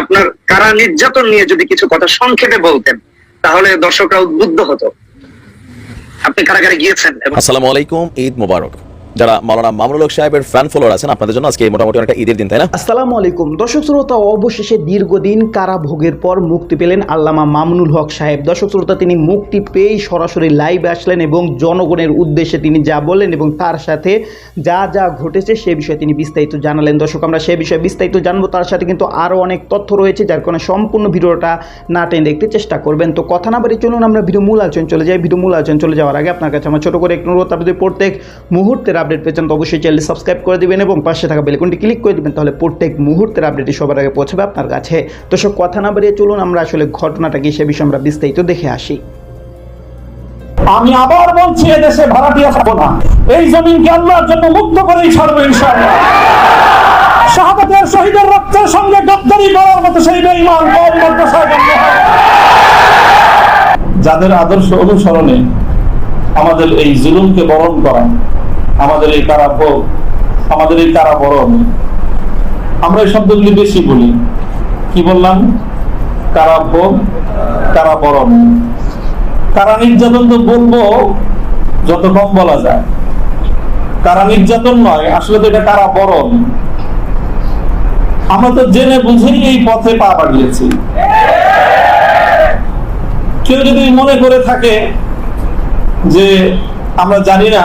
আপনার কারা নির্যাতন নিয়ে যদি কিছু কথা সংক্ষেপে বলতেন, তাহলে দর্শকরা উদ্বুদ্ধ হতো। আপনি কারাগারে গিয়েছেন আসসালামু আলাইকুম, ঈদ মোবারক। যারা মাওলানা মামুনুল হক সাহেবের ফ্যান ফলোয়ার আছেন, আপনাদের জন্য আজকে মোটামুটি অনেকটা ঈদের দিন, তাই না? আসসালামু আলাইকুম। দর্শক শ্রোতা, অবশেষে দীর্ঘদিন কারাভোগের পর মুক্তি পেলেন আল্লামা মামুনুল হক সাহেব। দর্শক শ্রোতা, তিনি মুক্তি পেয়েই সরাসরি লাইভে আসলেন এবং জনগণের উদ্দেশ্যে তিনি যা বললেন এবং তার সাথে যা যা ঘটেছে সে বিষয়ে তিনি বিস্তারিত জানালেন। দর্শক, আমরা সে বিষয়ে বিস্তারিত জানব। তার সাথে কিন্তু আরও অনেক তথ্য রয়েছে, যার কারণে সম্পূর্ণ ভিডিওটা না টেনে দেখতে চেষ্টা করবেন। তো কথা না বাড়ি চলুন, আমরা ভিডিও মূল আলোচনা চলে যাই। ভিডিও মূল আলোচনা চলে যাওয়ার আগে আপনার কাছে আমার ছোটো করে একটু অনুরোধ, আপনি প্রত্যেক মুহূর্তের আপডেট পেয়েছেন তো অবশ্যই চ্যানেলটি সাবস্ক্রাইব করে দিবেন এবং পাশে থাকা বেলকনটি ক্লিক করে দিবেন, তাহলে প্রত্যেক মুহূর্তের আপডেটটি সবার আগে পৌঁছাবে আপনার কাছে। তো সব কথা না বাড়িয়ে চলুন, আমরা আসলে ঘটনাটা কি সে বিষয়ে আমরা বিস্তারিত দেখে আসি। আমি আবার বলছি, এদেশে ভাড়াটিয়া থাকব না এই জমিনকে আল্লাহর জন্য মুক্ত করেই ছাড়বো ইনশাআল্লাহ। শাহাদাতের শহীদের রক্তের সঙ্গে গদ্দারি করার মতো সেই বেঈমান কম মাদ্রাসায় জন্ম যাদের আদর্শ অনুসরণে আমাদের এই জুলুমকে বরণ করা আমাদের এই কারা ভোগ, আমাদের এই কারাবরণ আমরা এই শব্দগুলি বেশি বলি। কি বললাম? কারাভোগ কারাবরণ কারা নির্যাতন তো বলব, যত কম বলা যায়। কারা নির্যাতন নয়, আসলে তো এটা কারা বরণ। আমরা তো জেনে বুঝেই এই পথে পা বাড়িয়েছি। কেউ যদি মনে করে থাকে যে আমরা জানি না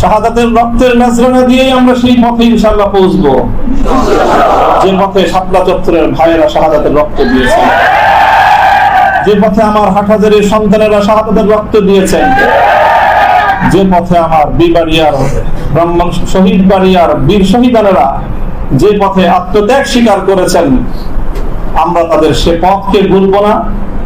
শাহাদাতের রক্তের দিয়েই আমরা সেই পথে ইনশাল্লাহ পৌঁছবো। যে পথে চত্বরের ভাইয়েরা শাহাদাতের রক্ত যে পথে আমার হাটহাজারের সন্তানেরা শাহাদাতের রক্ত দিয়েছেন। যে পথে আমার ব্রাহ্মণ শহীদ বাড়িয়ার বীর শহীদানেরা যে পথে আত্মত্যাগ স্বীকার করেছেন, আমরা তাদের সে পথকে ভুলব না।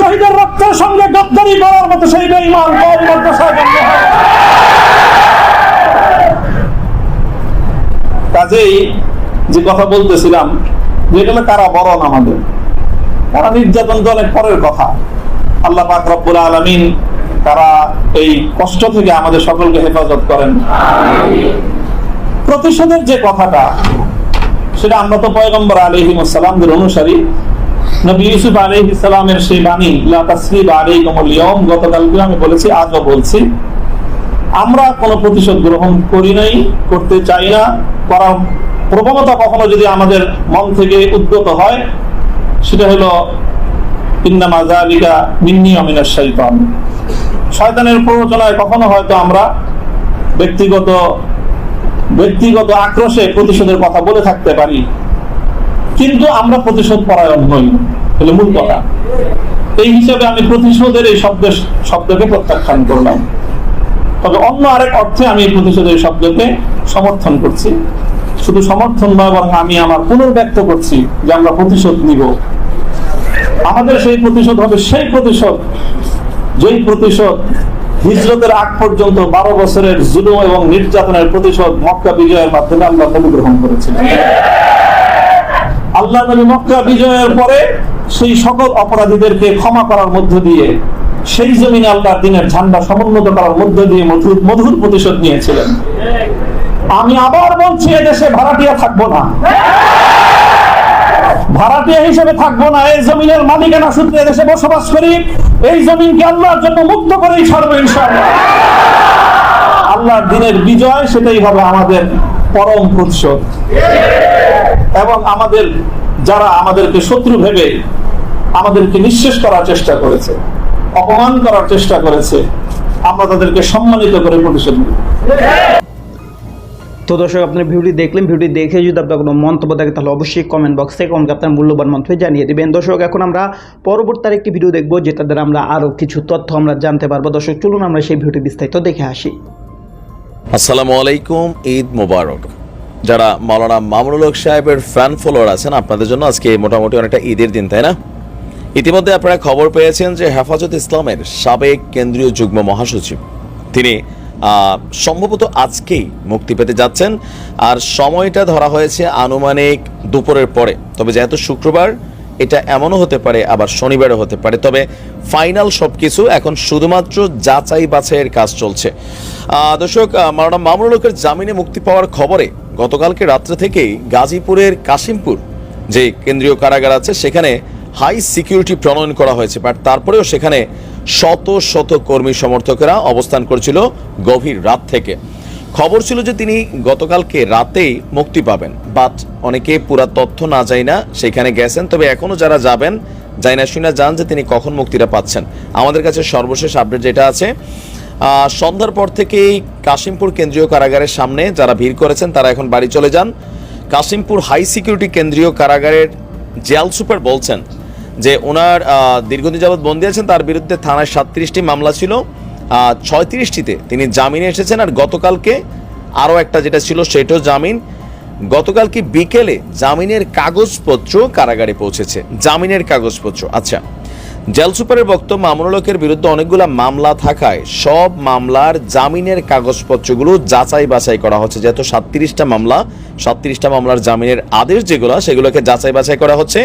শহীদের রক্তের সঙ্গে গদ্দারি করার মতো সেই। কাজেই যে কথা বলতেছিলাম, যেগুলো বরণ আমাদের? তারা নির্যাতন তো অনেক পরের কথা? আল্লাহ পাক আলমিন তারা এই কষ্ট থেকে আমাদের সকলকে হেফাজত করেন। প্রতিশোধের যে কথাটা, সেটা আমরা তো পয়গম্বর আলহিম সালামদের অনুসারী নবী ইউসুফ আলহ ইসলামের সেই বাণী, লা তাসরিব আলাইকুমুল ইয়াউম গতকালকে আমি বলেছি, আজও বলছি। আমরা কোনো প্রতিশোধ গ্রহণ করি নাই, করতে চাই না। করার প্রবণতা কখনো যদি আমাদের মন থেকে উদ্গত হয়, সেটা হলো, ইন্নামা যালিকা মিন্নি অমিনাশ শাইতান শয়তানের প্ররোচনায় কখনো হয়তো আমরা ব্যক্তিগত ব্যক্তিগত আক্রোশে প্রতিশোধের কথা বলে থাকতে পারি। কিন্তু আমরা প্রতিশোধ পরায়ণ নই হলো মূল কথা। এই হিসাবে আমি প্রতিশোধের এই শব্দ, শব্দকে প্রত্যাখ্যান করলাম। তবে অন্য আরেক অর্থে আমি প্রতিশোধের শব্দকে সমর্থন করছি। শুধু সমর্থন নয়, বরং আমি আমার পুনর্ব্যক্ত করছি যে আমরা প্রতিশোধ নিব। আমাদের সেই প্রতিশোধ হবে সেই প্রতিশোধ, যেই প্রতিশোধ হিজরতের আগ পর্যন্ত বারো বছরের জুলুম এবং নির্যাতনের প্রতিশোধ মক্কা বিজয়ের মাধ্যমে আমরা গ্রহণ করেছিলাম। আল্লাহ বিজয়ের পরে সেই সকল অপরাধীদেরকে ক্ষমা করার মধ্য দিয়ে সেই জমিনে আল্লাহর দিনের ঝান্ডা সমুন্নত করার মধ্য দিয়ে মধুর মধুর প্রতিশোধ নিয়েছিলেন। আমি আবার বলছি ভাড়াটিয়া থাকব না। ভাড়াটিয়া হিসেবে থাকব না। এই জমিনের মালিকানা সূত্রে বসবাস করি। এই জমিনকে আল্লাহর জন্য মুক্ত করেই ছাড়বো ইনশাআল্লাহ। আল্লাহর দিনের বিজয়, সেটাই হবে আমাদের পরম প্রতিশোধ। এবং আমাদের যারা আমাদেরকে শত্রু ভেবে আমাদেরকে নিঃশেষ করার চেষ্টা করেছে অপমান করার চেষ্টা করেছে আমরা তাদেরকে সম্মানিত করে প্রতিশোধ নেব। তো দর্শক আপনার ভিডিওটি দেখলেন ভিডিওটি দেখে যদি আপনার কোনো মন্তব্য থাকে তাহলে অবশ্যই কমেন্ট বক্সে কমেন্ট আপনার মূল্যবান মন্তব্য জানিয়ে দেবেন। দর্শক এখন আমরা পরবর্তী আরেকটি ভিডিও দেখব যেটা দ্বারা আমরা আরও কিছু তথ্য আমরা জানতে পারব। দর্শক চলুন আমরা সেই ভিডিওটি বিস্তারিত দেখে আসি। আসসালামু আলাইকুম ঈদ মোবারক। যারা মাওলানা মামুনুল হক সাহেবের ফ্যান ফলোয়ার আছেন, আপনাদের জন্য আজকে মোটামুটি অনেকটা ঈদের দিন, তাই না? ইতিমধ্যে আপনারা খবর পেয়েছেন যে হেফাজত ইসলামের সাবেক কেন্দ্রীয় যুগ্ম মহাসচিব, তিনি সম্ভবত আজকেই মুক্তি পেতে যাচ্ছেন। আর সময়টা ধরা হয়েছে আনুমানিক দুপুরের পরে। তবে যেহেতু শুক্রবার, এটা এমনও হতে পারে, আবার শনিবারও হতে পারে। তবে ফাইনাল সবকিছু এখন শুধুমাত্র যাচাই বাছাইয়ের কাজ চলছে। দর্শক মাওলানা মামুনুল হকের জামিনে মুক্তি পাওয়ার খবরে গতকালকে রাত্রে থেকেই গাজীপুরের কাশিমপুর যে কেন্দ্রীয় কারাগার আছে, সেখানে হাই সিকিউরিটি প্রণয়ন করা হয়েছে। বাট তারপরেও সেখানে শত শত কর্মী সমর্থকেরা অবস্থান করছিল গভীর রাত থেকে। খবর ছিল যে তিনি গতকালকে রাতেই মুক্তি পাবেন। বাট অনেকে পুরা তথ্য না যায় না সেখানে গেছেন। তবে এখনও যারা যাবেন যাই না শুনে যান যে তিনি কখন মুক্তিটা পাচ্ছেন। আমাদের কাছে সর্বশেষ আপডেট যেটা আছে সন্ধ্যার পর থেকেই কাশিমপুর কেন্দ্রীয় কারাগারের সামনে যারা ভিড় করেছেন, তারা এখন বাড়ি চলে যান। কাশিমপুর হাই সিকিউরিটি কেন্দ্রীয় কারাগারের জেল সুপার বলছেন যে ওনার দীর্ঘদিন যাবৎ বন্দী আছেন, তার বিরুদ্ধে থানায় সাতত্রিশটি মামলা ছিল। ছয়ত্রিশটিতে তিনি জামিনে এসেছেন আর গতকালকে আরও একটা যেটা ছিল সেটাও জামিন। গতকালকে বিকেলে জামিনের কাগজপত্র কারাগারে পৌঁছেছে? জামিনের কাগজপত্র আচ্ছা। জেল সুপারের বক্তব্য মামুনুল হকের বিরুদ্ধে অনেকগুলো মামলা থাকায় সব মামলার জামিনের কাগজপত্রগুলো যাচাই বাছাই করা হচ্ছে। যেহেতু সাতত্রিশটা মামলা, সাতত্রিশটা মামলার জামিনের আদেশ যেগুলো, সেগুলোকে যাচাই বাছাই করা হচ্ছে।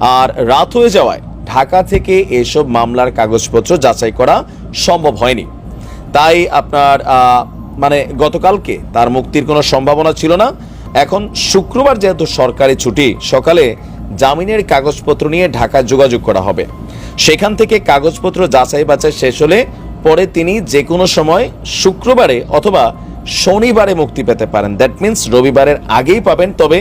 আর রাত হয়ে যাওয়ায় ঢাকা থেকে এসব মামলার কাগজপত্র যাচাই করা সম্ভব হয়নি। তাই আপনার মানে গতকালকে তার মুক্তির কোনো সম্ভাবনা ছিল না। এখন শুক্রবার যেহেতু সরকারি ছুটি, সকালে জামিনের কাগজপত্র নিয়ে ঢাকায় যোগাযোগ করা হবে। সেখান থেকে কাগজপত্র যাচাই বাছাই শেষ হলে পরে তিনি যে কোনো সময় শুক্রবারে অথবা শনিবারে মুক্তি পেতে পারেন। দ্যাট মিন্স রবিবারের আগেই পাবেন। তবে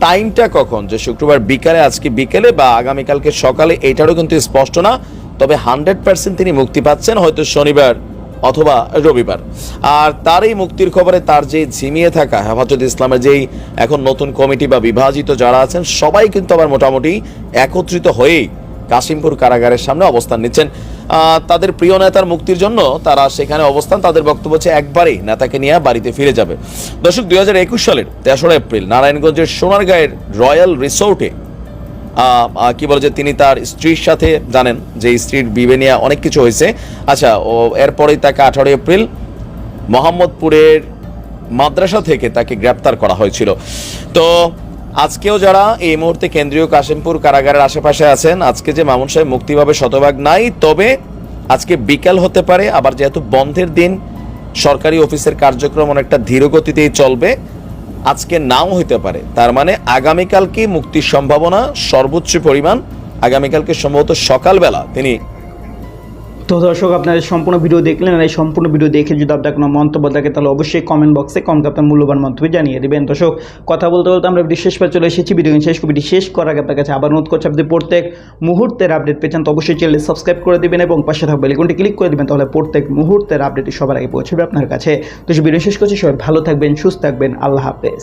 টাইমটা কখন? যে শুক্রবার বিকালে, আজকে বিকেলে বা আগামীকালকে সকালে, এটারও কিন্তু স্পষ্ট না। তবে হান্ড্রেড পার্সেন্ট তিনি মুক্তি পাচ্ছেন হয়তো শনিবার অথবা রবিবার। আর তার এই মুক্তির খবরে তার যে ঝিমিয়ে থাকা, হেফাজত ইসলামের যেই এখন নতুন কমিটি বা বিভাজিত যারা আছেন, সবাই কিন্তু আবার মোটামুটি একত্রিত হয়েই কাশিমপুর কারাগারের সামনে অবস্থান নিচ্ছেন। তাদের প্রিয় নেতার মুক্তির জন্য তারা সেখানে অবস্থান। তাদের বক্তব্য হচ্ছে, একবারেই নেতাকে নিয়ে বাড়িতে ফিরে যাবে। দর্শক, দুই হাজার একুশ সালের তেসরা এপ্রিল নারায়ণগঞ্জের সোনারগাঁয়ের রয়্যাল রিসোর্টে কি বলে যে তিনি তার স্ত্রীর সাথে জানেন যে স্ত্রীর বিবে নিয়ে অনেক কিছু হয়েছে। আচ্ছা ও, এরপরেই তাকে আঠারোই এপ্রিল মোহাম্মদপুরের মাদ্রাসা থেকে তাকে গ্রেপ্তার করা হয়েছিল। তো আজকেও যারা এই মুহূর্তে কেন্দ্রীয় কাশিমপুর কারাগারের আশেপাশে আছেন, আজকে যে মামুন সাহেব মুক্তি পাবে শতভাগ নাই, তবে আজকে বিকাল হতে পারে, আবার যেহেতু বন্ধের দিন, সরকারি অফিসের কার্যক্রম অনেকটা ধীরগতিতেই চলবে, আজকে নাও হইতে পারে। তার মানে আগামীকালকে মুক্তির সম্ভাবনা সর্বোচ্চ পরিমাণ, আগামীকালকে সম্ভবত সকালবেলা তিনি তো দর্শক, আপনারা সম্পূর্ণ ভিডিও দেখলেন আর এই সম্পূর্ণ ভিডিও দেখে যদি আপনার কোনো মন্তব্য থাকে, তাহলে অবশ্যই কমেন্ট বক্সে কমকে আপনার মূল্যবান মন্তব্য জানিয়ে দেবেন। দর্শক, কথা বলতে বলতে আমরা ভিডিও শেষ পর চলে এসেছি। ভিডিও শেষ ভিডিও শেষ করার আগে আপনার কাছে আবার অনুরোধ করছি, আপনি প্রত্যেক মুহূর্তের আপডেট পেয়েছেন তো অবশ্যই চ্যানেল সাবস্ক্রাইব করে দেবেন এবং পাশে থাকবে বেলিকনটি ক্লিক করে দেবেন, তাহলে প্রত্যেক মুহূর্তের আপডেটই সবার আগে পৌঁছবে আপনার কাছে। তো ভিডিও শেষ করছি, সবাই ভালো থাকবেন, সুস্থ থাকবেন, আল্লাহ হাফেজ।